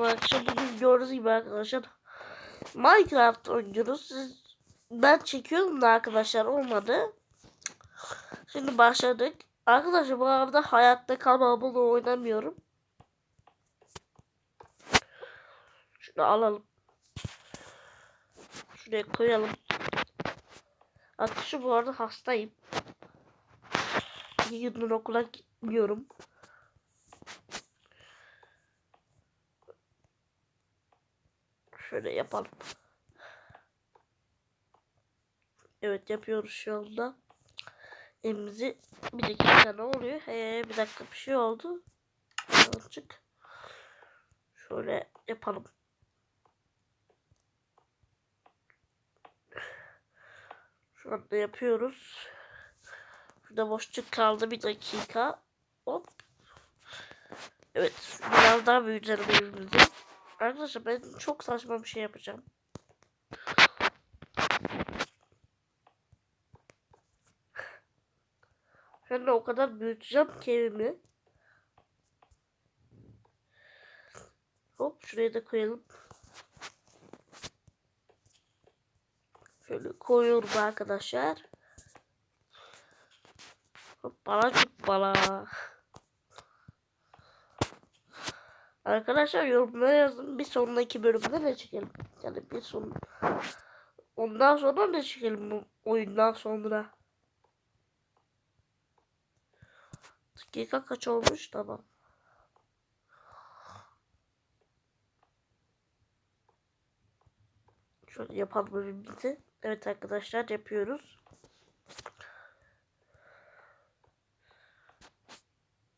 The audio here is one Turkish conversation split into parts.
Arkadaşlar bugün gördüğünüz gibi arkadaşlar Minecraft oynuyoruz. Siz, ben çekiyorum da arkadaşlar olmadı. Şimdi başladık. Arkadaşlar bu arada hayatta kalma bunu oynamıyorum. Şunu alalım. Şuraya koyalım. Arkadaşlar bu arada hastayım. Gündür okula gitmiyorum. Şöyle yapalım. Evet yapıyoruz şu anda. Elimizi bir dakika ne oluyor? He, bir dakika bir şey oldu. Azıcık. Şöyle yapalım. Şu anda yapıyoruz. Şurada boşluk kaldı bir dakika. Hop. Evet. Biraz daha büyütelim evimizi. Arkadaşlar ben çok saçma bir şey yapacağım. Ben de o kadar büyüteceğim ki evimi. Hop şuraya da koyalım. Şöyle koyuyorum arkadaşlar. Hoppala cuppala. Arkadaşlar yorumlara yazın. Bir sonraki bölümde ne çekelim? Yani bir son ondan sonra ne çekelim bu oyundan sonra? Dakika kaç olmuş? Tamam. Şöyle yapalım bölümümüzü. Evet arkadaşlar yapıyoruz.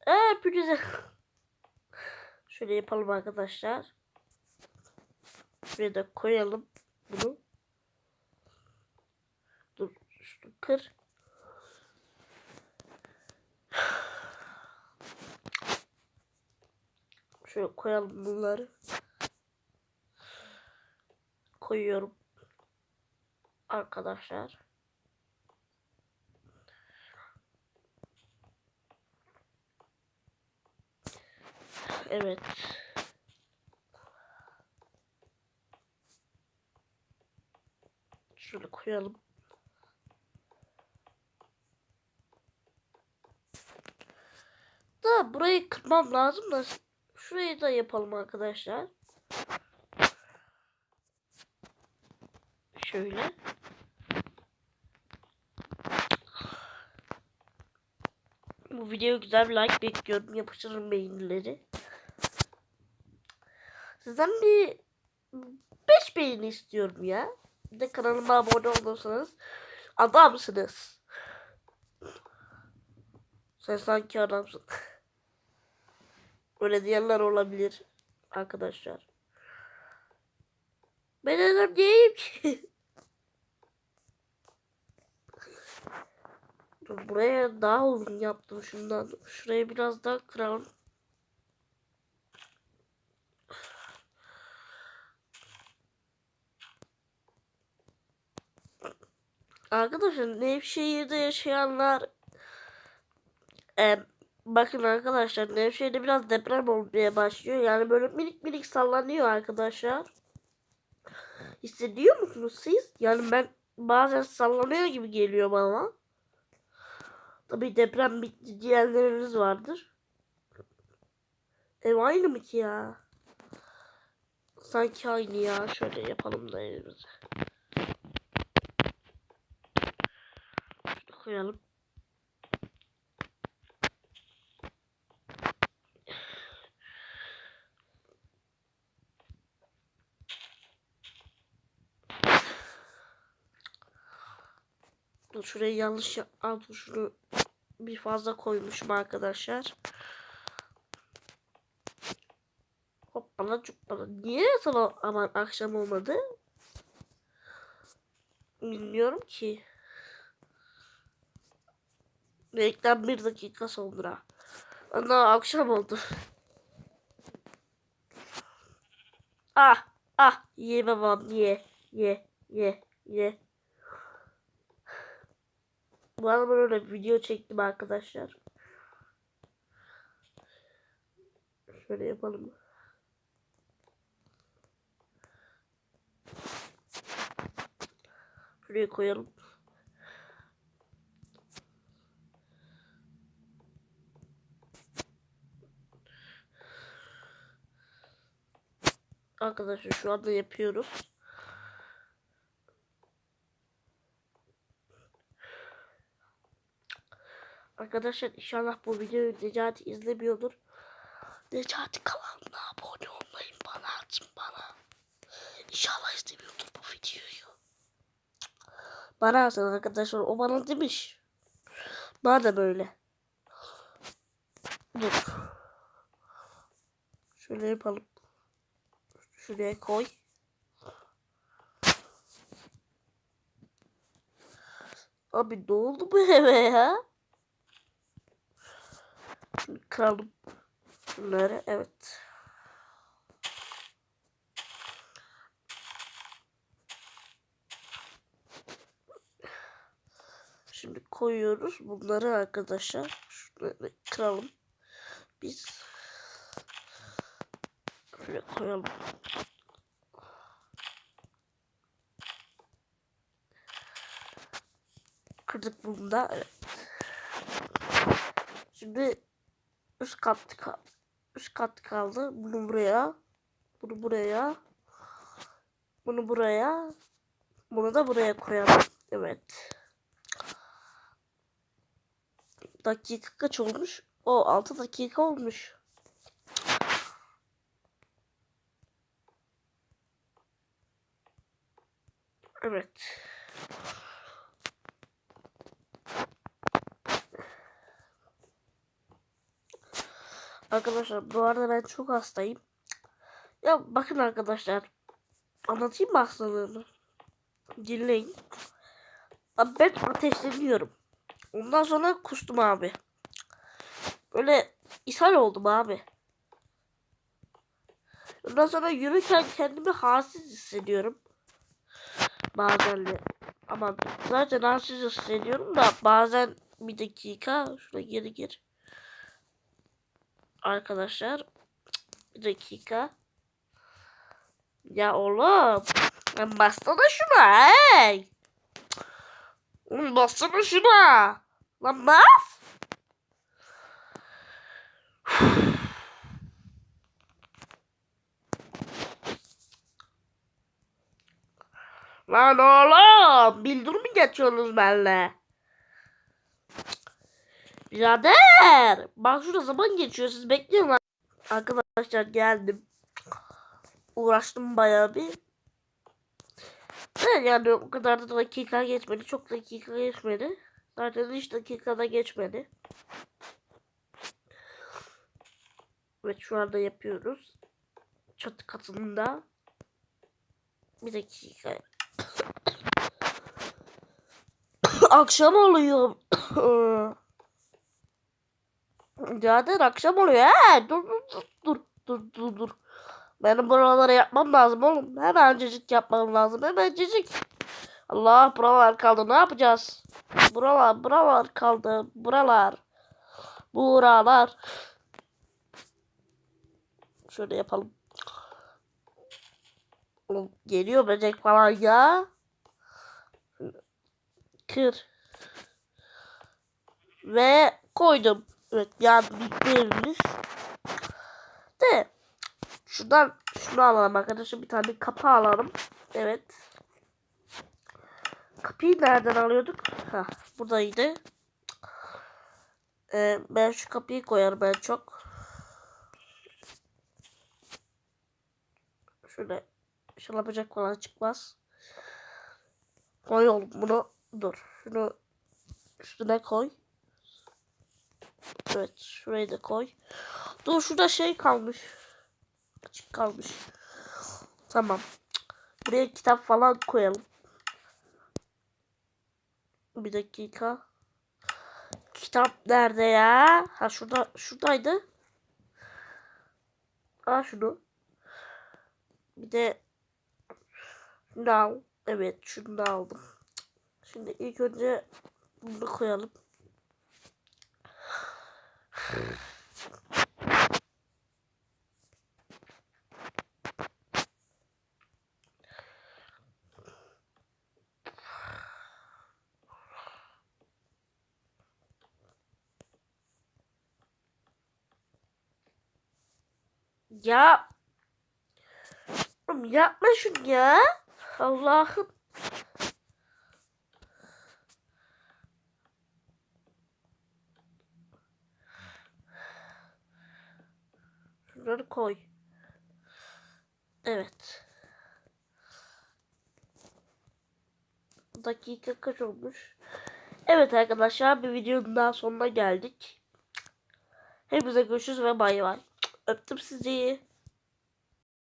Eee güzel. Şöyle yapalım arkadaşlar. Şuraya da koyalım bunu. Dur şunu kır. Şöyle koyalım bunları. Koyuyorum. Arkadaşlar. Evet. Şöyle koyalım. Da burayı kırmam lazım da şurayı da yapalım arkadaşlar. Şöyle. Bu video güzel bir like bekliyorum. Yapıştırın beğenileri. Sizden bir 5 beğeni istiyorum ya. Bir de kanalıma abone olursanız adamsınız. Sen sanki adamsın. Öyle diyenler olabilir arkadaşlar. Ben adam değilim ki. Buraya daha uzun yaptım şundan. Şurayı biraz daha kıralım. Arkadaşlar Nevşehir'de yaşayanlar e, bakın arkadaşlar Nevşehir'de biraz deprem olmaya başlıyor. Yani böyle minik minik sallanıyor arkadaşlar. Hissediyor musunuz siz? Yani ben bazen sallanıyor gibi geliyor bana. Tabi deprem bitti diyenleriniz vardır. Ev aynı mı ki ya? Sanki aynı ya. Şöyle yapalım da evimizi. Koyalım. Dur şurayı yanlış aldım şunu bir fazla koymuşum arkadaşlar. Hoppala cuppala. Niye sana aman akşam olmadı? Bilmiyorum ki. Renkten bir dakika sonra. Ana akşam oldu. Ah ah ye babam ye ye ye ye. Bu arada ben öyle video çektim arkadaşlar. Şöyle yapalım. Şuraya koyalım. Arkadaşlar şu anda yapıyoruz. Arkadaşlar inşallah bu videoyu Necati izlemiyordur. Necati kanalına abone olmayın bana atın bana. İnşallah izlemiyordur bu videoyu. Bana atın arkadaşlar o bana demiş. Bana da böyle. Dur. Şöyle yapalım. Şuraya koy. Abi ne oldu bu eve ya? Şunu kıralım. Bunları evet. Şimdi koyuyoruz bunları arkadaşlar. Şunları kıralım. Biz şöyle koyalım. Kırdık bunu da. Şimdi üst kat kaldı. Üst kat kaldı. Bunu buraya. Bunu buraya. Bunu buraya. Bunu da buraya koyalım. Evet. Dakika kaç olmuş? O 6 dakika olmuş. Evet. Arkadaşlar bu arada ben çok hastayım. Ya bakın arkadaşlar. Anlatayım mı hastalığımı? Dinleyin. Abi ben ateşleniyorum. Ondan sonra kustum abi. Böyle ishal oldum abi. Ondan sonra yürürken kendimi halsiz hissediyorum. Bazen de. Ama zaten halsiz hissediyorum da bazen bir dakika. Şuraya geri gir. Arkadaşlar. Bir dakika. Ya oğlum. Lan bassana şuna hey. Oğlum bassana şuna. Lan bas. Lan oğlum. Bildir mi geçiyorsunuz benimle? Birader. Bak şurada zaman geçiyor. Siz bekleyin lan. Arkadaşlar geldim. Uğraştım bayağı bir. Evet yani o kadar da dakika geçmedi. Çok dakika geçmedi. Zaten hiç dakikada geçmedi. Evet şu anda yapıyoruz. Çatı katında. Bir dakika. Akşam oluyor. Zaten akşam oluyor. He, dur dur dur dur dur dur. Benim buraları yapmam lazım oğlum. Hemen cicik yapmam lazım. Hemen cicik. Allah buralar kaldı. Ne yapacağız? Buralar, buralar kaldı. Buralar. Buralar. Şöyle yapalım. Geliyor böcek falan ya. Kır. Ve koydum. Evet yani bitti. De. Şuradan şunu alalım arkadaşlar. Bir tane kapı alalım. Evet. Kapıyı nereden alıyorduk? Ha, buradaydı. Ee, ben şu kapıyı koyarım ben çok. Şöyle şalapacak falan çıkmaz. Koy oğlum bunu. Dur. Şunu üstüne koy. Evet. Şurayı da koy. Dur şurada şey kalmış. Açık kalmış. Tamam. Buraya kitap falan koyalım. Bir dakika. Kitap nerede ya? Ha şurada şuradaydı. Aa şunu. Bir de şunu al. Evet şunu da aldım. Şimdi ilk önce bunu koyalım. Ya. Oğlum yapma şunu ya. Allah'ım. Şunları koy. Evet. Dakika kaç olmuş? Evet arkadaşlar bir videonun daha sonuna geldik. Hepinize görüşürüz ve bay bay. Öptüm sizi.